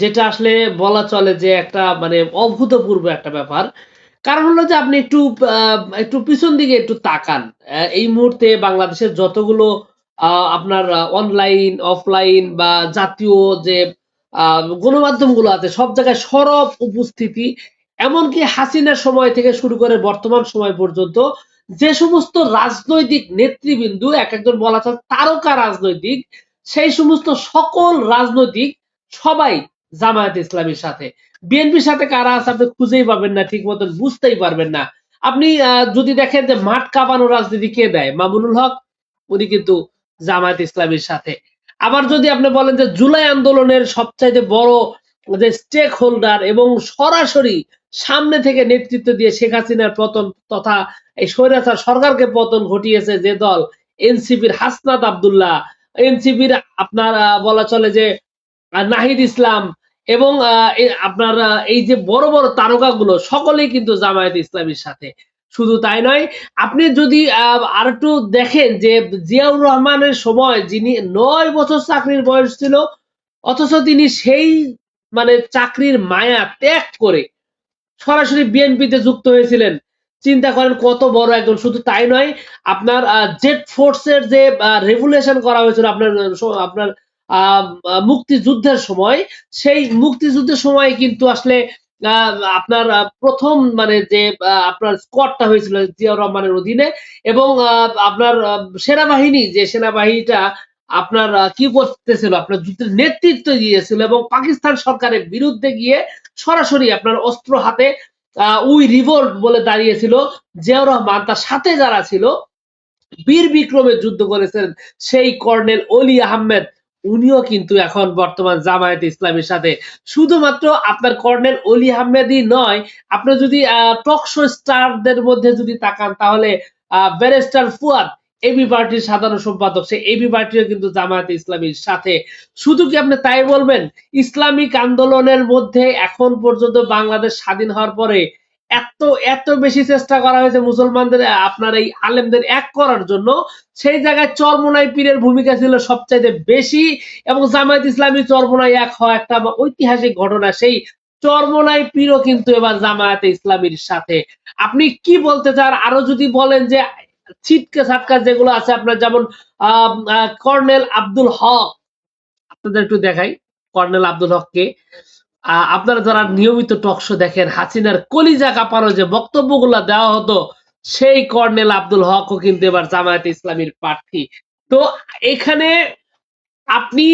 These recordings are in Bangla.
যেটা আসলে বলা চলে যে একটা মানে অভূতপূর্ব একটা ব্যাপার। কারণ হলো যে আপনি একটু একটু পিছন দিকে একটু তাকান। এই মুহূর্তে বাংলাদেশের যতগুলো আপনার অনলাইন অফলাইন বা জাতীয় যে গণমাধ্যমগুলো আছে, সব জায়গায় সরব উপস্থিতি, এমনকি হাসিনার সময় থেকে শুরু করে বর্তমান সময় পর্যন্ত যে সমস্ত রাজনৈতিক নেতৃবৃন্দু, এক একজন বলা চলে তারকা রাজনৈতিক, সেই সমস্ত সকল রাজনৈতিক সবাই জামায়াত ইসলামীর সাথে। বিএনপির সাথে কারা আছে আপনি খুঁজেই পাবেন না ঠিক মতন বুঝতেই পারবেন না। আপনি যদি দেখেন যে মাঠ কাঁপানো রাজনীতি কে দেয়? মামুনুল হক, উনি কিন্তু জামায়াত ইসলামীর সাথে। আবার যদি আপনি বলেন যে জুলাই আন্দোলনের সবচাইতে বড় যে স্টেক হোল্ডার এবং সরাসরি সামনে থেকে নেতৃত্ব দিয়ে শেখ হাসিনার পতন তথা এই স্বৈরাচার সরকারকে পতন ঘটিয়েছে যে দল, এনসিপির হাসনাত আবদুল্লাহ। এনসিপির আপনার বলা চলে যে নাহিদ ইসলাম এবং আপনার এই যে বড় বড় তারকাগুলো সকলেই কিন্তু জামায়াত ইসলামীর সাথে। শুধু তাই নয়, আপনি যদি আর একটু দেখেন যে জিয়াউর রহমানের সময় যিনি নয় বছর চাকরির বয়স ছিল, অথচ তিনি সেই মানে চাকরির মায়া ত্যাগ করে সরাসরি বিএনপিতে যুক্ত হয়েছিলেন। চিন্তা করেন কত বড় একজন। শুধু তাই নয়, আপনার জেট ফোর্সের যে রেগুলেশন করা হয়েছিল, আপনার আপনার মুক্তিযুদ্ধের সময়। সেই মুক্তিযুদ্ধের সময় কিন্তু আসলে আপনার প্রথম মানে যে আপনার স্কোয়াডটা হয়েছিল জিয়াউর রহমানের অধীনে এবং আপনার সেনাবাহিনী, যে সেনাবাহিনীটা আপনার কি করতেছিল, আপনার যুদ্ধের নেতৃত্ব দিয়েছিল এবং পাকিস্তান সরকারের বিরুদ্ধে গিয়ে সরাসরি আপনার অস্ত্র হাতে উই রিভোল্ট বলে দাঁড়িয়েছিল জিয়াউর রহমান। তার সাথে যারা ছিল, বীর বিক্রমে যুদ্ধ করেছেন সেই কর্নেল অলি আহমেদ উনিও কিন্তু এখন বর্তমান জামায়াত ইসলামের সাথে। শুধুমাত্র আপনার কর্নেল অলি আহমেদই নয়, আপনি যদি টক শো স্টারদের মধ্যে যদি তাকান, তাহলে ব্যারিস্টার ফুয়াদ এবি পার্টির সাধারণ সম্পাদক, সে এবি পার্টিও কিন্তু জামায়াত ইসলামীর সাথে। শুধু কি আপনি তাই বলবেন? ইসলামিক আন্দোলনের মধ্যে এখন পর্যন্ত বাংলাদেশ স্বাধীন হওয়ার পরে এত এত বেশি চেষ্টা করা হয়েছে মুসলমানদের আপনার এই আলেমদের এক করার জন্য। সেই জায়গায় চরমোনাই পীরের ভূমিকা ছিল সবচাইতে বেশি এবং জামায়াত ইসলামী চরমোনাই এক হওয়া একটা ঐতিহাসিক ঘটনা। সেই চরমোনাই পীরও কিন্তু এবার জামায়াতে ইসলামীর সাথে। আপনি কি বলতে চান? আরও যদি বলেন যে ছিটকে ছাটকা যেগুলো আছে আপনার যেমন আহ, কর্নেল আব্দুল হক। আপনাদের একটু দেখাই কর্নেল আব্দুল হককে। আহ, আপনারা যারা নিয়মিত টকশো দেখেন, হাসিনার কলিজা কাঁপানো যে বক্তব্যগুলো দেওয়া হতো, সেই কর্নেল আব্দুল হকও কিন্তু এবার জামায়াত ইসলামীর প্রার্থী। তো এখানে আপনি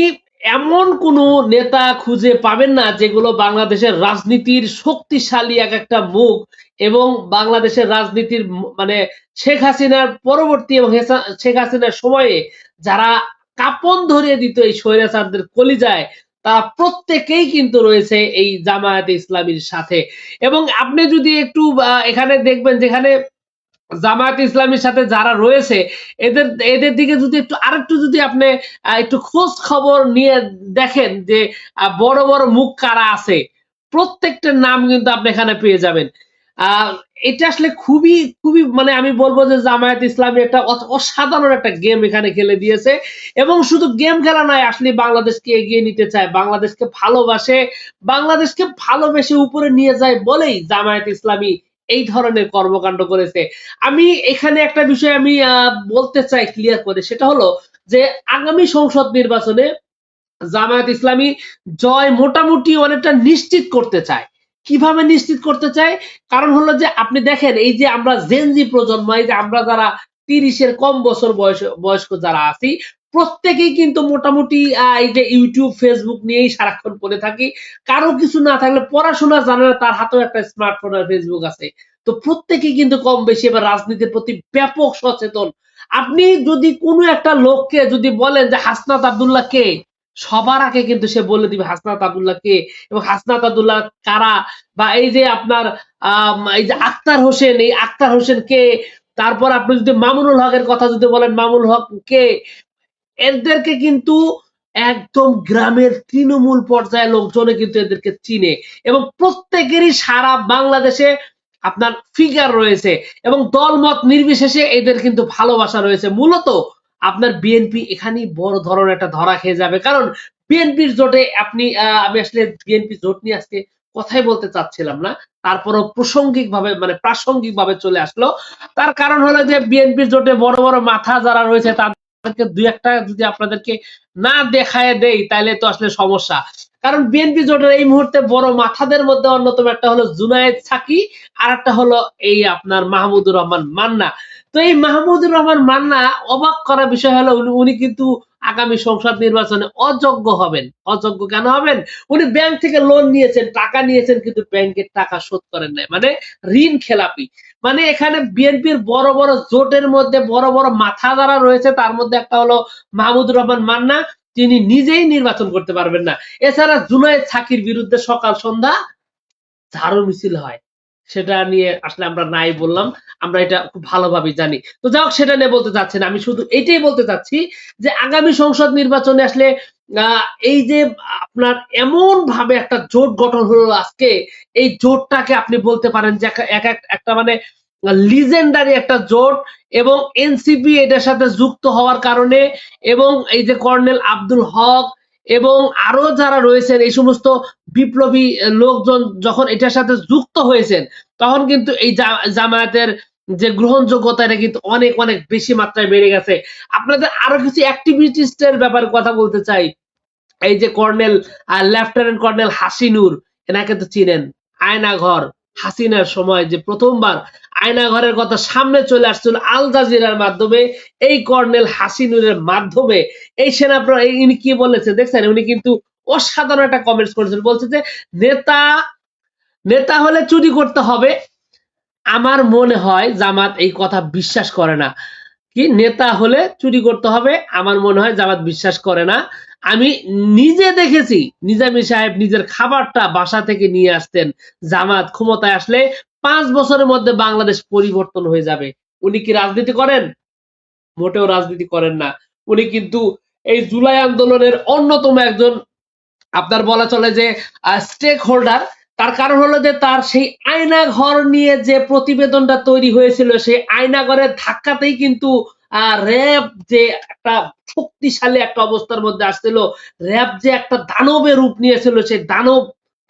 এমন কোন নেতা খুঁজে পাবেন না যেগুলো বাংলাদেশের রাজনীতির শক্তিশালী এক একটা মুখ এবং বাংলাদেশের রাজনীতির মানে শেখ হাসিনার পরবর্তী এবং শেখ হাসিনার সময়ে যারা কাপন ধরিয়ে দিত এই স্বৈরাচারদের কলিজায় তারা প্রত্যেকেই কিন্তু রয়েছে এই জামায়াতে ইসলামীর সাথে। এবং আপনি যদি একটু এখানে দেখবেন যেখানে জামায়াত ইসলামীর সাথে যারা রয়েছে, এদের এদের দিকে যদি একটু, আরেকটু যদি আপনি একটু খোঁজ খবর নিয়ে দেখেন যে বড় বড় মুখ কারা আছে, প্রত্যেকটার নাম কিন্তু আপনি এখানে পেয়ে যাবেন। এটা আসলে খুবই খুবই মানে আমি বলব যে জামায়াত ইসলামী একটা অসাধারণ একটা গেম এখানে খেলে দিয়েছে। এবং শুধু গেম খেলা নয়, আসলে বাংলাদেশকে এগিয়ে নিতে চায়, বাংলাদেশকে ভালোবাসে, বাংলাদেশকে ভালোবেসে উপরে নিয়ে যায় বলেই জামায়াত ইসলামী এই ধরনের কর্মকাণ্ড করেছে। আমি এখানে একটা বিষয় আমি বলতে চাই ক্লিয়ার করে, সেটা হলো যে আগামী সংসদ নির্বাচনে জামায়াত ইসলামী জয় মোটামুটি অনেকটা নিশ্চিত করতে চায়। কীভাবে নিশ্চিত করতে চাই? কারণ হলো যে আপনি দেখেন, এই যে আমরা জেনজি প্রজন্ম, এই যে আমরা যারা তিরিশের কম বছর বয়স, বয়স্ক যারা আছি, প্রত্যেকেই কিন্তু মোটামুটি এই যে ইউটিউব ফেসবুক নিয়েই সারাক্ষণ পড়ে থাকি। কারও কিছু না থাকলে পড়াশোনা জানে না, তার হাতেও একটা স্মার্টফোন আর ফেসবুক আছে। তো প্রত্যেকেই কিন্তু কম বেশি এবার রাজনীতির প্রতি ব্যাপক সচেতন। আপনি যদি কোনো একটা লোককে যদি বলেন যে হাসনাত আবদুল্লাহ কে? সবার আগে কিন্তু সে বলে দিবে, হাসনাত আব্দুল্লাহ কে? এবং হাসনাত আব্দুল্লাহ কারা? বা এই যে আপনার এই যে আক্তার হোসেন, এই আক্তার হোসেন কে? তারপর আপনি যদি মামুনুল হকের কথা যদি বলেন মামুল হক কে? এদেরকে কিন্তু একদম গ্রামের তৃণমূল পর্যায়ে লোকজনে কিন্তু এদেরকে চিনে। এবং প্রত্যেকেরই সারা বাংলাদেশে আপনার ফিগার রয়েছে। এবং দলমত নির্বিশেষে এদের কিন্তু ভালোবাসা রয়েছে। মূলত আপনার বিএনপি এখানেই বড় ধরনের একটা ধরা খেয়ে যাবে। কারণ বিএনপির জোটে আপনি আমি আসলে বিএনপি জোট নিয়ে আজকে কথাই বলতে চাচ্ছিলাম না। তারপরও প্রাসঙ্গিক ভাবে মানে প্রাসঙ্গিক চলে আসলো। তার কারণ হলো যে বিএনপির জোটে বড় বড় মাথা যারা রয়েছে, তাদেরকে দুই একটা যদি আপনাদেরকে না দেখায় দেই তাহলে তো আসলে সমস্যা। কারণ বিএনপি জোটের এই মুহূর্তে বড় মাথাদের মধ্যে অন্যতম একটা হলো জুনায়েদ সাকি, আর একটা হলো এই আপনার মাহমুদুর রহমান মান্না। তো এই মাহমুদুর রহমান মান্না অবাক করা বিষয় হলো উনি- কিন্তু আগামী সংসদ নির্বাচনে অযোগ্য হবেন। অযোগ্য কেন হবেন? উনি ব্যাংক থেকে লোন নিয়েছেন, টাকা নিয়েছেন, কিন্তু ব্যাংকের টাকা শোধ করেন নাই। মানে ঋণ খেলাপি। মানে এখানে বিএনপির বড় বড় জোটের মধ্যে বড় বড় মাথা যারা রয়েছে, তার মধ্যে একটা হলো মাহমুদুর রহমান মান্না। তিনি নিজেই নির্বাচন করতে পারবেন না। এছাড়া জুনায়েদ সাকির বিরুদ্ধে সকাল সন্ধ্যা ঝাড়ু মিছিল হয়। সেটা নিয়ে আসলে আমরা নাই বললাম, আমরা এটা খুব ভালোভাবে জানি। তো যাই হোক, সেটা নিয়ে বলতে চাচ্ছি না। আমি শুধু এটাই বলতে চাচ্ছি যে আগামী সংসদ নির্বাচনে আসলে এই যে আপনার এমন ভাবে একটা জোট গঠন হলো আজকে, এই জোটটাকে আপনি বলতে পারেন যে একটা- এক, এক- একটা মানে লিজেন্ডারি একটা জোট এবং এনসিপি এটার সাথে যুক্ত হওয়ার কারণে এবং এই যে কর্নেল আব্দুল হক এবং আরও যারা রয়েছেন, এই সমস্ত বিপ্লবী লোকজন যখন এটার সাথে যুক্ত হয়েছেন, তখন কিন্তু এই জামায়াতের যে গ্রহণযোগ্যতা, এটা কিন্তু অনেক অনেক বেশি মাত্রায় বেড়ে গেছে। আপনাদের আরও কিছু অ্যাক্টিভিটিস্টের ব্যাপারে কথা বলতে চাই। এই যে কর্নেল লেফটেন্যান্ট কর্নেল হাসিনুর, এনাকে তো চিনেন। আয়নাঘর, হাসিনার সময় যে প্রথমবার আয়নাঘরের কথা সামনে চলে আসছিল আল জাজিরার মাধ্যমে, এই কর্নেল হাসিনুরের মাধ্যমে। এই সেনাপ্র ইনি কি বলেছে দেখছেন? উনি কিন্তু অসাধারণ একটা কমেন্টস করেছেন। বলছে যে, নেতা নেতা হলে চুরি করতে হবে। আমার মনে হয় জামাত এই কথা বিশ্বাস করে না। কি? নেতা হলে চুরি করতে হবে, আমার মনে হয় জামাত বিশ্বাস করে না। আমি নিজে দেখেছি, নিজামী সাহেব নিজের খাবারটা বাসা থেকে নিয়ে আসতেন। জামাত ক্ষমতায় আসলে পাঁচ বছরের মধ্যে বাংলাদেশ পরিবর্তন হয়ে যাবে। উনি কি রাজনীতি করেন? মোটেও রাজনীতি করেন না। উনি কিন্তু এই জুলাই আন্দোলনের অন্যতম একজন, আপনার বলা চলে যে স্টেক হোল্ডার তার কারণ হলো যে, তার সেই আয়না ঘর নিয়ে যে প্রতিবেদনটা তৈরি হয়েছিল, সেই আয়না ঘরের ধাক্কাতেই কিন্তু র্যাব যে একটা শক্তিশালী একটা অবস্থার মধ্যে আসছিল, র্যাব যে একটা দানবের রূপ নিয়েছিল, সেই দানব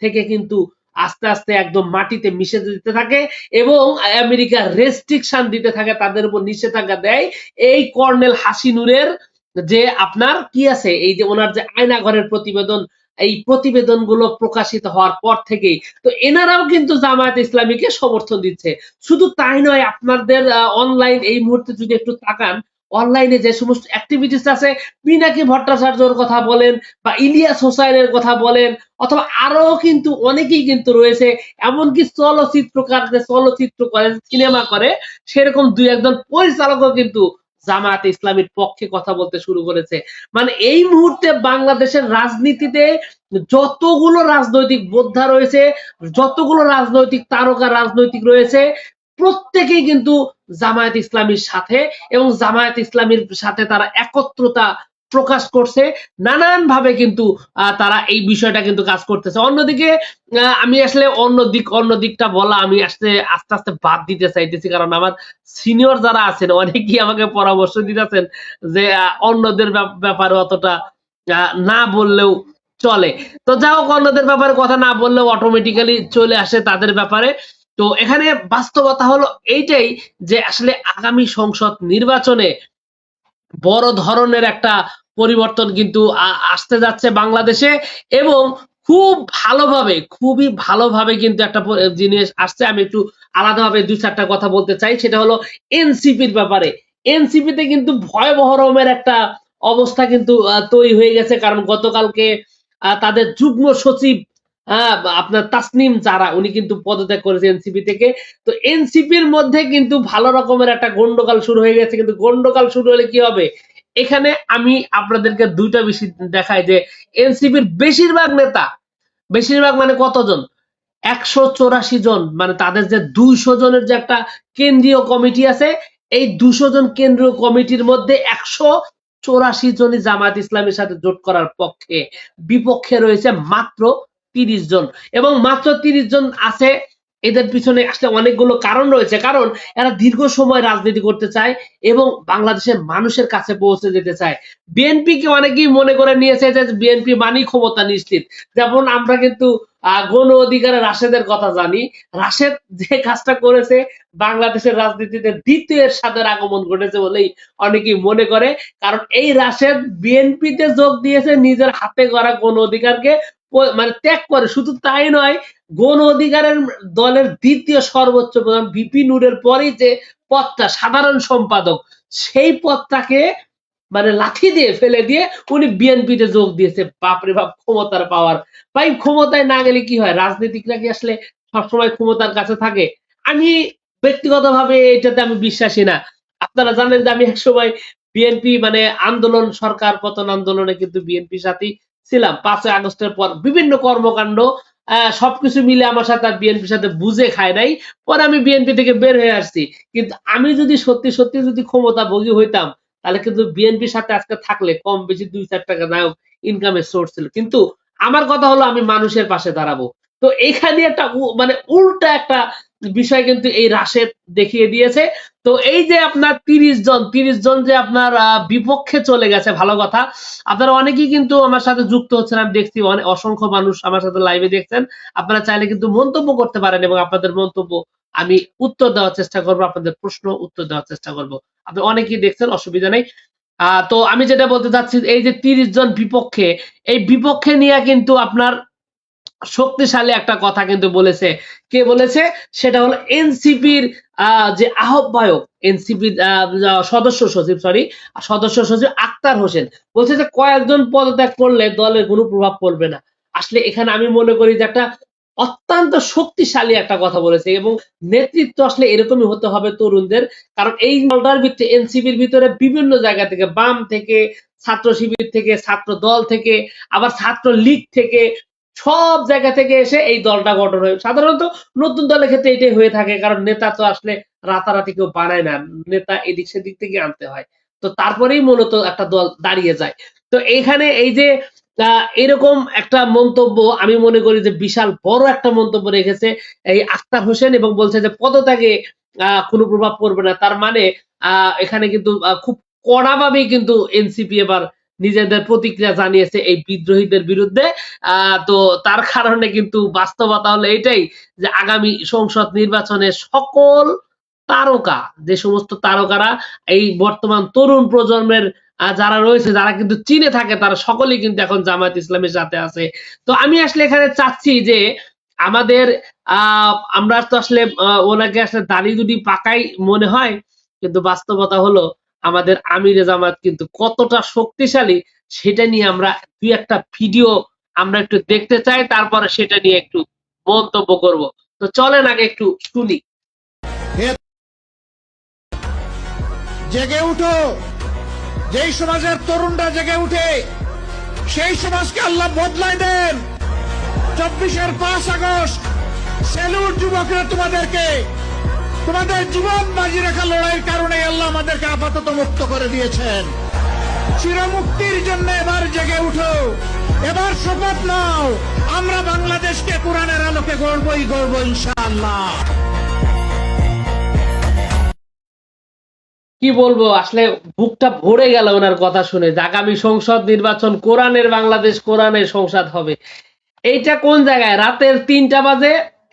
থেকে কিন্তু আস্তে আস্তে একদম মাটিতে মিশে দিতে থাকে এবং আমেরিকা রেস্ট্রিকশন দিতে থাকে, তাদের উপর নিষেধাজ্ঞা দেয়। এই কর্নেল হাসিনুরের যে আপনার কি আছে? এই যে ওনার যে আয়না ঘরের প্রতিবেদন, এই প্রতিবেদনগুলো প্রকাশিত হওয়ার পর থেকেই তো এনারাও কিন্তু জামায়াত ইসলামীকে সমর্থন দিচ্ছে। শুধু তাই নয়, আপনাদের অনলাইন এই মুহূর্তে যদি একটু তাকান অনলাইনে যে সমস্ত অ্যাক্টিভিটিস আছে, পিনাকি ভট্টাচার্যর কথা বলেন বা ইলিয়াস হোসাইনের কথা বলেন, অথবা আরও কিন্তু অনেকেই কিন্তু রয়েছে, এমনকি চলচ্চিত্রকার যে চলচ্চিত্র করে সিনেমা করে, সেরকম দুই একজন পরিচালকও কিন্তু জামায়াত ইসলামীর পক্ষে কথা বলতে শুরু করেছে। মানে এই মুহূর্তে বাংলাদেশের রাজনীতিতে যতগুলো রাজনৈতিক বোদ্ধা রয়েছে, যতগুলো রাজনৈতিক তারকা, রাজনৈতিক রয়েছে প্রত্যেকেই কিন্তু জামায়াত ইসলামীর সাথে এবং জামায়াত ইসলামীর সাথে তারা একত্রতা প্রকাশ করছে। নানান ভাবে কিন্তু তারা এই বিষয়টা কিন্তু কাজ করতেছে। অন্যদিকে আমি আসলে অন্য দিক, অন্য দিকটা বলা আমি আসলে আস্তে আস্তে বাদ দিতে চাইতেছি কারণ আমার সিনিয়র যারা আছেন, অনেকেই আমাকে পরামর্শ দিতেছেন যে অন্যদের ব্যাপ- ব্যাপারে অতটা না বললেও চলে। তো যা হোক, অন্যদের ব্যাপারে কথা না বললেও অটোমেটিক্যালি চলে আসে তাদের ব্যাপারে। তো এখানে বাস্তবতা হলো এইটাই যে আসলে আগামী সংসদ নির্বাচনে বড় ধরনের একটা পরিবর্তন কিন্তু আসতে যাচ্ছে বাংলাদেশে এবং খুব ভালোভাবে, খুবই ভালোভাবে কিন্তু একটা জিনিস আসছে। আমি একটু আলাদাভাবে দুই চারটা কথা বলতে চাই। সেটা হলো এনসিপির ব্যাপারে। এনসিপিতে কিন্তু ভয়াবহ রকমের একটা অবস্থা কিন্তু তৈরি হয়ে গেছে। কারণ গতকালকে তাদের যুগ্ম সচিব হ্যাঁ আপনার তাসনিম যারা, উনি কিন্তু পদত্যাগ করেছে এনসিপি থেকে। তো এনসিপির মধ্যে কিন্তু ভালো রকমের একটা গন্ডগোল শুরু হয়ে গেছে। কিন্তু গন্ডগোল শুরু হলে কি হবে? এখানে আমি আপনাদেরকে দুইটা বেশি দেখাই যে এনসিপির বেশিরভাগ নেতা, বেশিরভাগ মানে কতজন? একশো চৌরাশি জন মানে তাদের যে দুইশো জনের যে একটা কেন্দ্রীয় কমিটি আছে, এই দুশো জন কেন্দ্রীয় কমিটির মধ্যে একশো চৌরাশি জনই জামায়াত ইসলামের সাথে জোট করার পক্ষে, বিপক্ষে রয়েছে মাত্র তিরিশ জন। এবং মাত্র তিরিশ জন আছে, এদের পিছনে আসলে অনেকগুলো কারণ রয়েছে। কারণ এরা দীর্ঘ সময় রাজনীতি করতে চায় এবং বাংলাদেশের মানুষের কাছে পৌঁছে যেতে চায়। বিএনপি কে অনেকেই মনে করে নিয়েছে যে বিএনপি মানেই ক্ষমতা নিশ্চিত। যেমন আমরা কিন্তু গণ অধিকারের রাশেদের কথা জানি। রাশেদ যে কাজটা করেছে, বাংলাদেশের রাজনীতিতে দ্বিতীয় এরশাদের আগমন ঘটেছে বলেই অনেকেই মনে করে। কারণ এই রাশেদ বিএনপিতে যোগ দিয়েছে, নিজের হাতে গড়া গণ অধিকারকে মানে ত্যাগ করে। শুধু তাই নয়, গণ অধিকারের দলের দ্বিতীয় সর্বোচ্চ প্রধান ভিপি নূরের পরেই যে পদটা সাধারণ সম্পাদক, সেই পদটাকে মানে লাঠি দিয়ে ফেলে দিয়ে উনি বিএনপিতে যোগ দিয়েছে। বাপরে বাপ, ক্ষমতার পাওয়ার ভাই, ক্ষমতায় না গেলে কি হয়? রাজনীতিকরা কি আসলে সবসময় ক্ষমতার কাছে থাকে? আমি ব্যক্তিগতভাবে এটাতে আমি বিশ্বাসী না। আপনারা জানেন যে আমি একসময় বিএনপি মানে আন্দোলন, সরকার পতন আন্দোলনে কিন্তু বিএনপির সাথেই ছিলাম। পাঁচই আগস্টের পর বিভিন্ন কর্মকাণ্ড সবকিছু মিলে আমার সাথে আর বিএনপির সাথে বুঝে খায় নাই। পরে আমি বিএনপি থেকে বের হয়ে আসছি। কিন্তু আমি যদি সত্যি সত্যি যদি ক্ষমতা ভোগী হইতাম, তাহলে কিন্তু বিএনপির সাথে আজকে থাকলে কম বেশি দুই চার টাকা নায়ক ইনকামের সোর্স ছিল। কিন্তু আমার কথা হলো আমি মানুষের পাশে দাঁড়াবো। তো এখানে একটা মানে উল্টা একটা বিষয় কিন্তু এই রাশেদ দেখিয়ে দিয়েছে। তো এই যে আপনার তিরিশ জন তিরিশ জন যে আপনার বিপক্ষে চলে গেছে, ভালো কথা। আপনারা অনেকেই কিন্তু আমার সাথে যুক্ত হচ্ছেন, আমি দেখছি অনেক অসংখ্য মানুষ আমার সাথে লাইভে দেখছেন। আপনারা চাইলে কিন্তু মন্তব্য করতে পারেন এবং আপনাদের মন্তব্য আমি উত্তর দেওয়ার চেষ্টা করব, আপনাদের প্রশ্ন উত্তর দেওয়ার চেষ্টা করব। আপনি অনেকেই দেখছেন, অসুবিধা নেই। তো আমি যেটা বলতে চাচ্ছি, এই যে তিরিশ জন বিপক্ষে, এই বিপক্ষে নিয়ে কিন্তু আপনার শক্তিশালী একটা কথা কিন্তু বলেছে। কে বলেছে? সেটা হলো এনসিপির যে আহ্বায়ক এনসিপির সদস্য সচিব সরি সদস্য সচিব আক্তার হোসেন বলছে যে কয়েকজন পদত্যাগ করলে দলের কোনো প্রভাব পড়বে না। আসলে এখানে আমি মনে করি যে একটা অত্যন্ত শক্তিশালী একটা কথা বলেছে এবং নেতৃত্ব আসলে এরকমই হতে হবে তরুণদের। কারণ এই দলটার ভিতরে এনসিপির ভিতরে বিভিন্ন জায়গা থেকে বাম থেকে, ছাত্র শিবির থেকে, ছাত্র দল থেকে, আবার ছাত্র লীগ থেকে সব জায়গা থেকে এসে এই দলটা গঠন হয় সাধারণত নতুন দলের ক্ষেত্রে এটাই হয়ে থাকে কারণ নেতা তো আসলে রাতারাতি কেউ বানায় না নেতা এদিক সেদিক থেকে আনতে হয়। তো তারপরেই মূলত একটা দল দাঁড়িয়ে যায়। তো এইখানে এই যে এরকম একটা মন্তব্য আমি মনে করি যে বিশাল বড় একটা মন্তব্য রেখেছে এই আক্তার হোসেন এবং বলছে যে পদত্যাগে আহ, কোনো প্রভাব পড়বে না। তার মানে এখানে কিন্তু খুব কড়াভাবেই কিন্তু এনসিপি এবার নিজেদের প্রতিক্রিয়া জানিয়েছে এই বিদ্রোহীদের বিরুদ্ধে। তো তার কারণে কিন্তু বাস্তবতা হলো এটাই যে আগামী সংসদ নির্বাচনে সকল তারকা, যে সমস্ত তারকারা এই বর্তমান তরুণ প্রজন্মের যারা রয়েছে, যারা কিন্তু চীনে থাকে, তারা সকলেই কিন্তু এখন জামায়াত ইসলামের সাথে আছে। তো আমি আসলে এখানে চাচ্ছি যে আমাদের, আহ, আমরা তো আসলে ওনাকে আসলে দাড়ি দুটি পাকাই মনে হয়, কিন্তু বাস্তবতা হলো আমাদের আমিরে জামাত কিন্তু কতটা শক্তিশালী, সেটা নিয়ে আমরা দুই একটা ভিডিও আমরা একটু দেখতে চাই, তারপরে সেটা নিয়ে একটু মন্তব্য করব। তো চলেন আগে একটু শুনি। জেগে উঠো। যেই সমাজের তরুণরা জেগে উঠে, সেই সমাজকে আল্লাহ বদলায় দেন। চব্বিশের পাঁচ আগস্ট, সেলুট যুবকরা তোমাদেরকে, তোমাদের জীবন বাজি রাখা লড়াইয়ের কারণে আল্লাহ আমাদেরকে আপাতত মুক্ত করে দিয়েছেন। চিরমুক্তির জন্য এবার জেগে উঠো। এবার শপথ নাও। আমরা বাংলাদেশকে কোরআনের আলোকে গড়বই গড়ব ইনশাআল্লাহ। কি বলব, আসলে বুকটা ভরে গেল ওনার কথা শুনে যে আগামী সংসদ নির্বাচন কোরআনের বাংলাদেশ, কোরআনের সংসদ হবে। এইটা কোন জায়গায়? রাতের তিনটা বাজে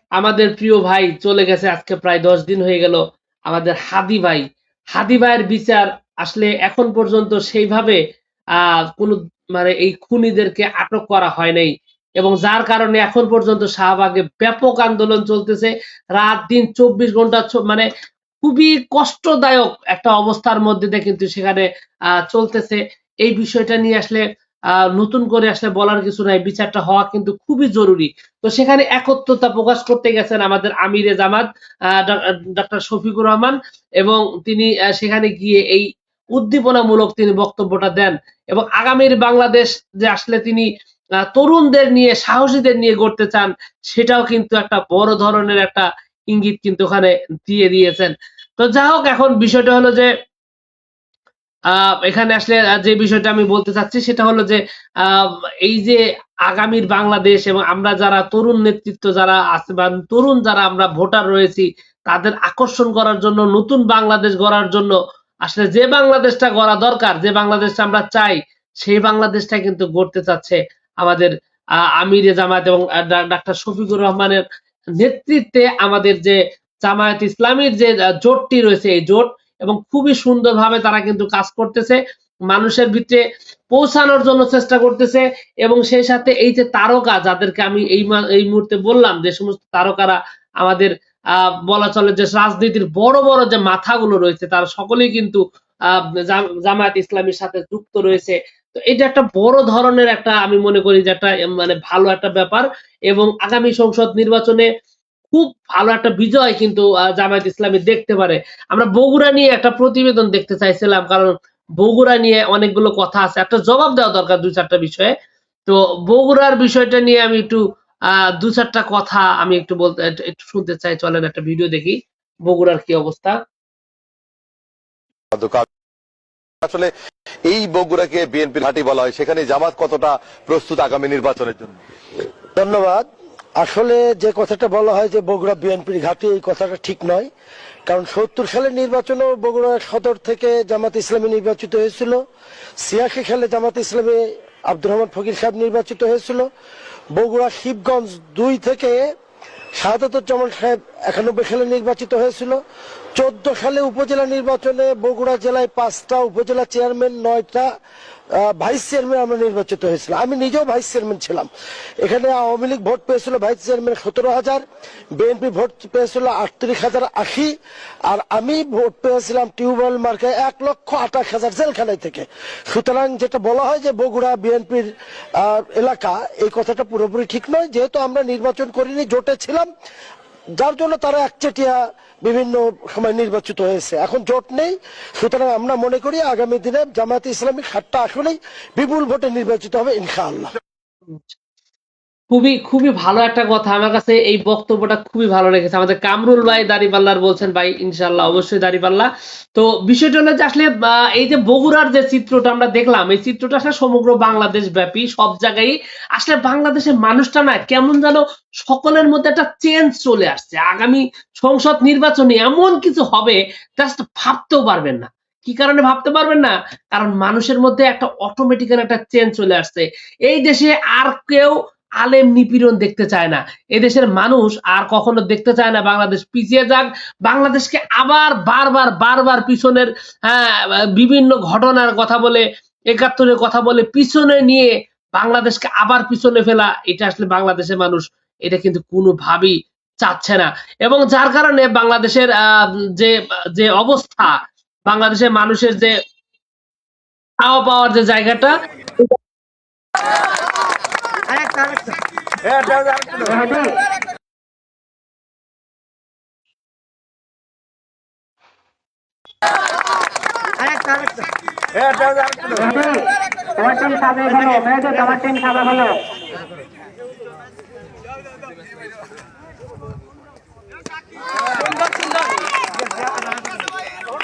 আমাদের প্রিয় ভাই চলে গেছে, আজকে প্রায় দশ দিন হয়ে গেল আমাদের হাদি ভাই। হাদি ভাইয়ের বিচার আসলে এখন পর্যন্ত সেইভাবে, আহ, কোন মানে এই খুনিদেরকে আটক করা হয় নাই। এবং যার কারণে এখন পর্যন্ত শাহবাগে ব্যাপক আন্দোলন চলতেছে। রাত দিন চব্বিশ ঘণ্টা মানে খুবই কষ্টদায়ক একটা অবস্থার মধ্যে দিয়ে কিন্তু সেখানে চলতেছে। এই বিষয়টা নিয়ে আসলে নতুন করে আসলে বলার কিছু নাই। বিচারটা হওয়া কিন্তু খুবই জরুরি। তো সেখানে একত্রতা প্রকাশ করতে গেছেন আমাদের আমিরে জামাত ডক্টর শফিকুর রহমান এবং তিনি সেখানে গিয়ে এই উদ্দীপনামূলক তিনি বক্তব্যটা দেন এবং আগামীর বাংলাদেশ যে আসলে তিনি তরুণদের নিয়ে, সাহসীদের নিয়ে গড়তে চান, সেটাও কিন্তু একটা বড় ধরনের একটা ইঙ্গিত কিন্তু ওখানে দিয়ে দিয়েছেন। তো যা হোক, এখন বিষয়টা হলো যে এখানে আসলে যে বিষয়টা আমি বলতে চাচ্ছি, সেটা হলো যে এই যে আগামীর বাংলাদেশ এবং আমরা যারা তরুণ নেতৃত্ব যারা আছে বা তরুণ যারা আমরা ভোটার রয়েছি, তাদের আকর্ষণ করার জন্য, নতুন বাংলাদেশ গড়ার জন্য আসলে যে বাংলাদেশটা গড়া দরকার, যে বাংলাদেশটা আমরা চাই, সেই বাংলাদেশটা কিন্তু গড়তে চাচ্ছে আমাদের আমিরে জামায়াত এবং ডাক্তার শফিকুর রহমানের নেতৃত্বে আমাদের যে জামায়াত ইসলামীর যে জোটটি রয়েছে এই জোট এবং খুবই সুন্দরভাবে তারা কিন্তু কাজ করতেছে, মানুষের ভিতরে পৌঁছানোর জন্য চেষ্টা করতেছে এবং সেই সাথে এই যে তারকা যাদেরকে আমি এই এই মুহূর্তে বললাম যে সমস্ত তারকারা আমাদের বলা চলে যে রাজনীতির বড় বড় যে মাথাগুলো রয়েছে, তারা সকলেই কিন্তু জামায়াত ইসলামীর সাথে যুক্ত রয়েছে। তো এটা একটা বড় ধরনের একটা আমি মনে করি যে একটা মানে ভালো একটা ব্যাপার। এবং আগামী সংসদ নির্বাচনে খুব ভালো একটা বিজয় কিন্তু জামায়াত ইসলামী দেখতে পারে। আমরা বগুড়া নিয়ে একটা প্রতিবেদন দেখতে চাইছিলাম, কারণ বগুড়া নিয়ে অনেকগুলো কথা আছে। একটা জবাব দেওয়া দরকার দুই চারটা বিষয়ে। তো বগুড়ার বিষয়টা নিয়ে আমি একটু দু চারটা কথা আমি একটু বলতে একটু- শুনতে চাই চলেন একটা ভিডিও দেখি বগুড়ার কি অবস্থা? আসলে এই বগুড়াকে বিএনপির ঘাঁটি বলা হয় সেখানে জামাত কতটা প্রস্তুত আগামী নির্বাচনের জন্য? ধন্যবাদ। আসলে যে কথাটা বলা হয় যে বগুড়া বিএনপির ঘাঁটি এই কথাটা ঠিক নয়। কারণ সত্তর সালের নির্বাচনেও বগুড়া সদর থেকে জামাত ইসলামী নির্বাচিত হয়েছিল। ছিয়াশি সালে জামাত ইসলামী আব্দুর রহমান ফকির সাহেব নির্বাচিত হয়েছিল। বগুড়া শিবগঞ্জ দুই থেকে শাহাদুজ্জামান সাহেব একানব্বই সালে নির্বাচিত হয়েছিল। চোদ্দ সালে উপজেলা নির্বাচনে বগুড়া জেলায় পাঁচটা, উপজেলা চেয়ারম্যান নয়টা ভাইস চেয়ারম্যান আমরা নির্বাচিত হয়েছিল আমি নিজেও ভাইস চেয়ারম্যান ছিলাম। এখানে আওয়ামী লীগ ভোট পেয়েছিল ভাইস চেয়ারম্যান সতেরো হাজার, বিএনপি ভোট পেয়েছিল আটত্রিশ হাজার আশি, আর আমি ভোট পেয়েছিলাম টিউবওয়েল মার্কে এক লক্ষ আঠাশ হাজার জেলখানায় থেকে। সুতরাং যেটা বলা হয় যে বগুড়া বিএনপির এলাকা, এই কথাটা পুরোপুরি ঠিক নয়। যেহেতু আমরা নির্বাচন করিনি, জোটে ছিলাম, যার জন্য তারা একচেটিয়া বিভিন্ন সময় নির্বাচিত হয়েছে। এখন জোট নেই। সুতরাং আমরা মনে করি আগামী দিনে জামায়াত ইসলামিক সাতটা আসলেই বিপুল ভোটে নির্বাচিত হবে ইনশাআল্লাহ। খুবই খুবই ভালো একটা কথা। আমার কাছে এই বক্তব্যটা খুবই ভালো লেগেছে। আমাদের কামরুল ভাই দাড়িপাল্লার বলছেন, ভাই ইনশাল্লাহ অবশ্যই দাড়িপাল্লা। তো বিষয়টা হলো যে আসলে এই যে বগুড়ার যে চিত্রটা আমরা দেখলাম, এই চিত্রটা আসলে সমগ্র বাংলাদেশ ব্যাপী সব জায়গায় আসলে বাংলাদেশের মানুষটা না, কেমন যেন সকলের মধ্যে একটা চেঞ্জ চলে আসছে। আগামী সংসদ নির্বাচনে এমন কিছু হবে জাস্ট ভাবতেও পারবেন না। কি কারণে ভাবতে পারবেন না? কারণ মানুষের মধ্যে একটা অটোমেটিক্যাল একটা চেঞ্জ চলে আসছে। এই দেশে আর কেউ আলেম নিপীড়ন দেখতে চায় না। এদেশের মানুষ আর কখনো দেখতে চায় না বাংলাদেশ পিছিয়ে যাক। বাংলাদেশকে আবার বারবার বারবার পিছনের হ্যাঁ, বিভিন্ন ঘটনার কথা বলে একাত্তরের কথা বলে পিছনে নিয়ে বাংলাদেশকে আবার পিছনে ফেলা এটা আসলে বাংলাদেশের মানুষ এটা কিন্তু কোনোভাবেই চাচ্ছে না। এবং যার কারণে বাংলাদেশের যে যে অবস্থা বাংলাদেশের মানুষের যে খাওয়া পাওয়ার যে জায়গাটা তোমার টিম সামনে হলো মেয়েদের তোমার টিম সামনে হলো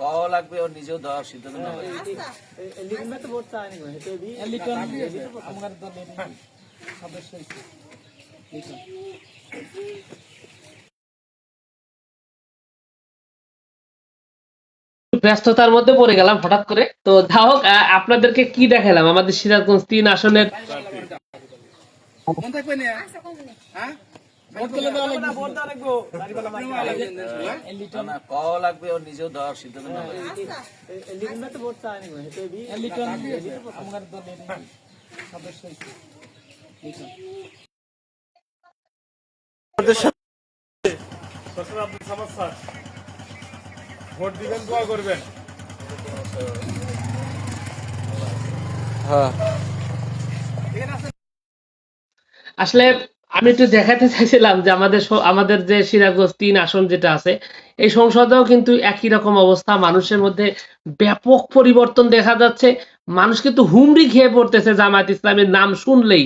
কওয়া লাগবে। ওর নিজেও দেওয়ার সিদ্ধান্ত নেবে। ব্যস্ততার মধ্যে পড়ে গেলাম হঠাৎ করে। তো যা হোক আহ, আপনাদেরকে কি দেখালাম? আমাদের সিরাজগঞ্জ তিন আসনের না? কওয়া লাগবে ওর নিজেও দেওয়ার সিদ্ধান্ত নেবে। ভোট দিবেন দোয়া করবেন। হ্যাঁ। আসলে আমি একটু দেখাতে চাইছিলাম যে আমাদের আমাদের যে সিরাজগঞ্জ তিন আসন যেটা আছে, এই সংসদেও কিন্তু একই রকম অবস্থা। মানুষের মধ্যে ব্যাপক পরিবর্তন দেখা যাচ্ছে। মানুষ কিন্তু হুমড়ি খেয়ে পড়তেছে জামায়াত ইসলামের নাম শুনলেই।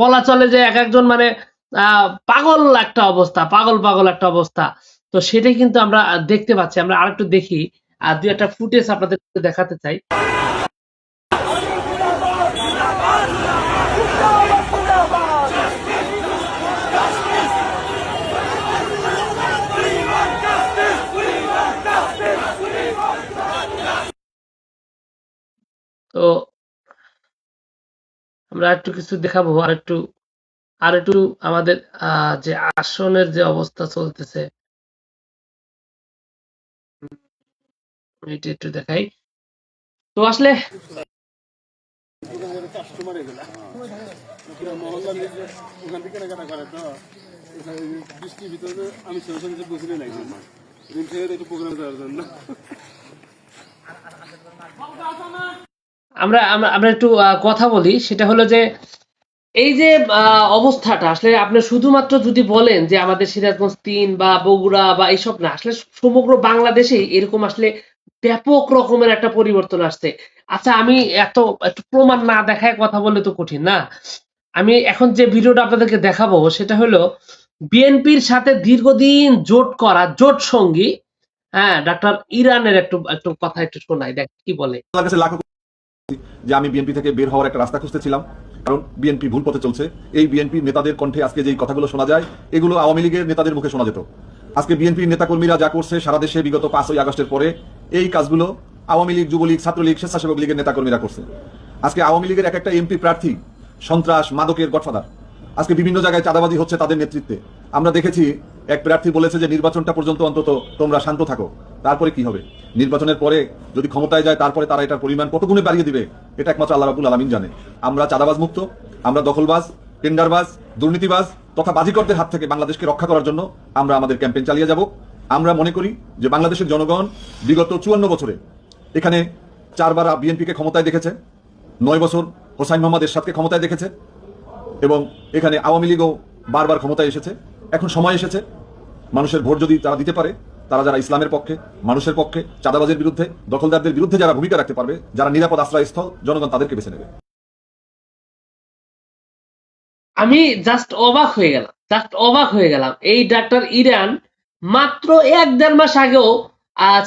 বলা চলে যে এক একজন মানে পাগল একটা অবস্থা, পাগল পাগল একটা অবস্থা। তো সেটাই কিন্তু আমরা দেখতে পাচ্ছি। আমরা আরেকটু দেখি। আর দুই একটা ফুটেজ আপনাদের দেখাতে চাই তো আমরা একটু কিছু দেখাবো আর একটু আর একটু আমাদের আহ, যে আসনের যে অবস্থা চলতেছে। এটা একটু দেখাই। তো আসলে বৃষ্টির ভিতরে আমি বসে প্রোগ্রাম যাওয়ার জন্য আমরা আমরা একটু কথা বলি। সেটা হলো যে, এই যে অবস্থাটা, আসলে আপনি শুধুমাত্র যদি বলেন যে আমাদের সিরাজগঞ্জ তিন বা বগুড়া বা এইসব না, আসলে সমগ্র বাংলাদেশে এরকম আসলে ব্যাপক রকমের একটা পরিবর্তন আসছে। আচ্ছা আমি এত, একটু প্রমাণ না দেখায় কথা বললে তো কঠিন, না? আমি এখন যে ভিডিওটা আপনাদেরকে দেখাবো, সেটা হলো বিএনপির সাথে দীর্ঘদিন জোট করা, জোট সঙ্গী হ্যাঁ ডাক্তার ইরানের একটু একটু কথা একটু শোনাই, দেখ কি বলে। যে আমি বিএনপি থেকে বের হওয়ার একটা রাস্তা খুঁজতেছিলাম। কারণ বিএনপি ভুল পথে চলছে। এই বিএনপি নেতাদের কণ্ঠে আজকে যে কথাগুলো শোনা যায়, এগুলো আওয়ামী লীগের নেতাদের মুখে শোনা যেত। আজকে বিএনপির নেতাকর্মীরা যা করছে সারা দেশে বিগত পাঁচই আগস্টের পরে, এই কাজগুলো আওয়ামী লীগ, যুবলীগ, ছাত্রলীগ, স্বেচ্ছাসেবক লীগের নেতাকর্মীরা করছে। আজকে আওয়ামী লীগের এক একটা এমপি প্রার্থী সন্ত্রাস, মাদকের গডফাদার। আজকে বিভিন্ন জায়গায় চাঁদাবাজি হচ্ছে তাদের নেতৃত্বে। আমরা দেখেছি, এক প্রার্থী বলেছে যে, নির্বাচনটা পর্যন্ত অন্তত তোমরা শান্ত থাকো। তারপরে কি হবে? নির্বাচনের পরে যদি ক্ষমতায় যায়, তারপরে তারা এটার পরিমাণ কত গুণে বাড়িয়ে দিবে? এটা একমাত্র আল্লাহ রাবুল আলমিন জানে। আমরা চাঁদাবাজ মুক্ত, আমরা দখলবাজ, টেন্ডারবাজ, দুর্নীতিবাজ তথা বাজিকরদের হাত থেকে বাংলাদেশকে রক্ষা করার জন্য আমরা আমাদের ক্যাম্পেইন চালিয়ে যাব। আমরা মনে করি যে বাংলাদেশের জনগণ বিগত চুয়ান্ন বছরে এখানে চারবার বিএনপিকে ক্ষমতায় দেখেছে, নয় বছর হোসাইন মোহাম্মদ এরশাদকে ক্ষমতায় দেখেছে এবং এখানে আওয়ামী লীগও বারবার ক্ষমতায় এসেছে। এখন সময় এসেছে, মানুষের ভোট যদি তারা দিতে পারে তারা যারা ইসলামের পক্ষে, মানুষের পক্ষে, চাঁদাবাজের বিরুদ্ধে, দখলদারদের বিরুদ্ধে যারা ভূমিকা রাখতে পারবে, যারা নিরাপদ আশ্রয়স্থল, জনগণ তাদেরকে বেছে নেবে। আমি জাস্ট অবাক হয়ে গেলাম জাস্ট অবাক হয়ে গেলাম। এই ডাক্তার ইরান মাত্র এক দেড় মাস আগেও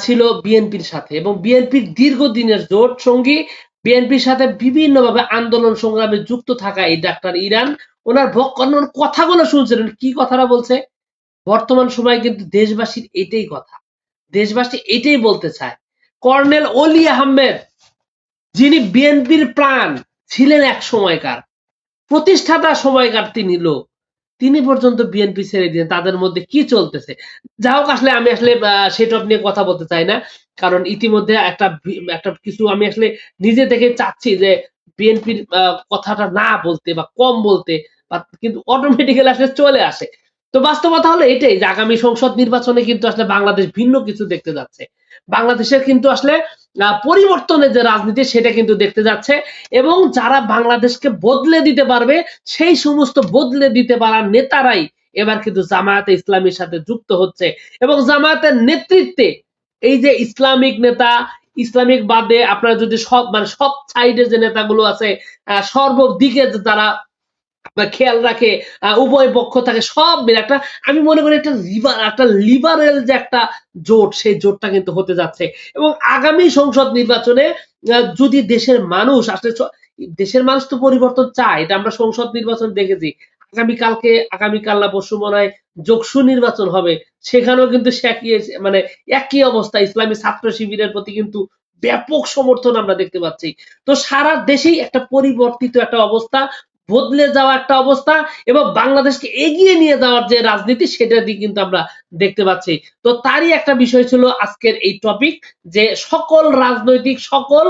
ছিল বিএনপির সাথে এবং বিএনপির দীর্ঘদিনের জোট সঙ্গী, বিএনপির সাথে বিভিন্নভাবে আন্দোলন সংগ্রামে যুক্ত থাকা এই ডাক্তার ইরান, ওনার ওনার কথাগুলো শুনছিলেন কি কথাটা বলছে? বর্তমান সময়ে কিন্তু দেশবাসীর এটাই কথা। দেশবাসী এটাই বলতে চায়। কর্নেল অলি আহমেদ, যিনি বিএনপির প্রাণ, ছিলেন এক সময়কার। প্রতিষ্ঠাতা সময়কার তিনি লোক। তিনি পর্যন্ত বিএনপি ছেড়ে দিয়ে তাদের মধ্যে কি চলতেছে? যা হোক, আসলে আমি আসলে সেই নিয়ে কথা বলতে চাই না। কারণ ইতিমধ্যে একটা একটা কিছু আমি আসলে নিজে থেকে চাচ্ছি যে বিএনপির কথাটা না বলতে বা কম বলতে, বা কিন্তু অটোমেটিক্যালি আসলে চলে আসে। তো বাস্তবতা হলো এটাই যে আগামী সংসদ নির্বাচনে কিন্তু আসলে বাংলাদেশ ভিন্ন কিছু দেখতে যাচ্ছে। বাংলাদেশের কিন্তু আসলে পরিবর্তনের যে রাজনীতি সেটা কিন্তু দেখতে যাচ্ছে এবং যারা বাংলাদেশকে বদলে দিতে পারবে, সেই সমস্ত বদলে দিতে পারার নেতারাই এবার কিন্তু জামায়াতে ইসলামীর সাথে যুক্ত হচ্ছে এবং জামায়াতের নেতৃত্বে এই যে ইসলামিক নেতা, ইসলামিক বাদে আপনারা যদি সব মানে সব সাইডে যে নেতাগুলো আছে সর্বদিকে যে আপনার খেয়াল রাখে উভয় পক্ষ থাকে, সব মিলে একটা, আমি মনে করি একটা লিবার একটা লিবারেল যে একটা জোট, সেই জোটটা কিন্তু হতে যাচ্ছে। এবং আগামী সংসদ নির্বাচনে যদি দেশের মানুষ আসলে দেশের মানুষ তো পরিবর্তন চায়, এটা আমরা সংসদ নির্বাচন দেখেছি। আগামীকালকে, আগামীকাল না পরশু মনে হয় যোগসু নির্বাচন হবে, সেখানেও কিন্তু মানে একই অবস্থা, ইসলামী ছাত্র শিবিরের প্রতি কিন্তু ব্যাপক সমর্থন আমরা দেখতে পাচ্ছি। তো সারা দেশেই একটা পরিবর্তিত একটা অবস্থা বদলে যাওয়া একটা অবস্থা এবং বাংলাদেশকে এগিয়ে নিয়ে যাওয়ার যে রাজনীতি, সেটা দিয়ে কিন্তু আমরা দেখতে পাচ্ছি। তো তারই একটা বিষয় ছিল আজকের এই টপিক যে সকল রাজনৈতিক, সকল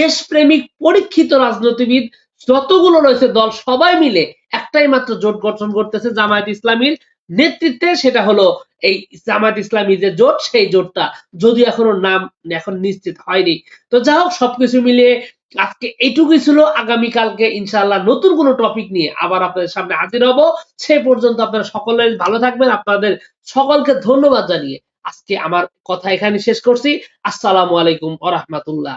দেশপ্রেমিক, পরীক্ষিত রাজনীতিবিদ যতগুলো রয়েছে দল, সবাই মিলে একটাই মাত্র জোট গঠন করতেছে জামায়াত ইসলামীর নেতৃত্বে, সেটা হলো এই জামাত ইসলামী যে জোট, সেই জোটটা যদি এখনও নাম, এখন নিশ্চিত হয়নি। তো যা হোক, সবকিছু মিলিয়ে আজকে এটুকুই ছিল, আগামীকালকে ইনশাআল্লাহ নতুন কোনো টপিক নিয়ে আবার আপনাদের সামনে হাজির হব। সে পর্যন্ত আপনারা সকলে ভালো থাকবেন। আপনাদের সকলকে ধন্যবাদ জানিয়ে আজকে আমার কথা এখানে শেষ করছি। আসসালামু আলাইকুম ওয়া রাহমাতুল্লাহ।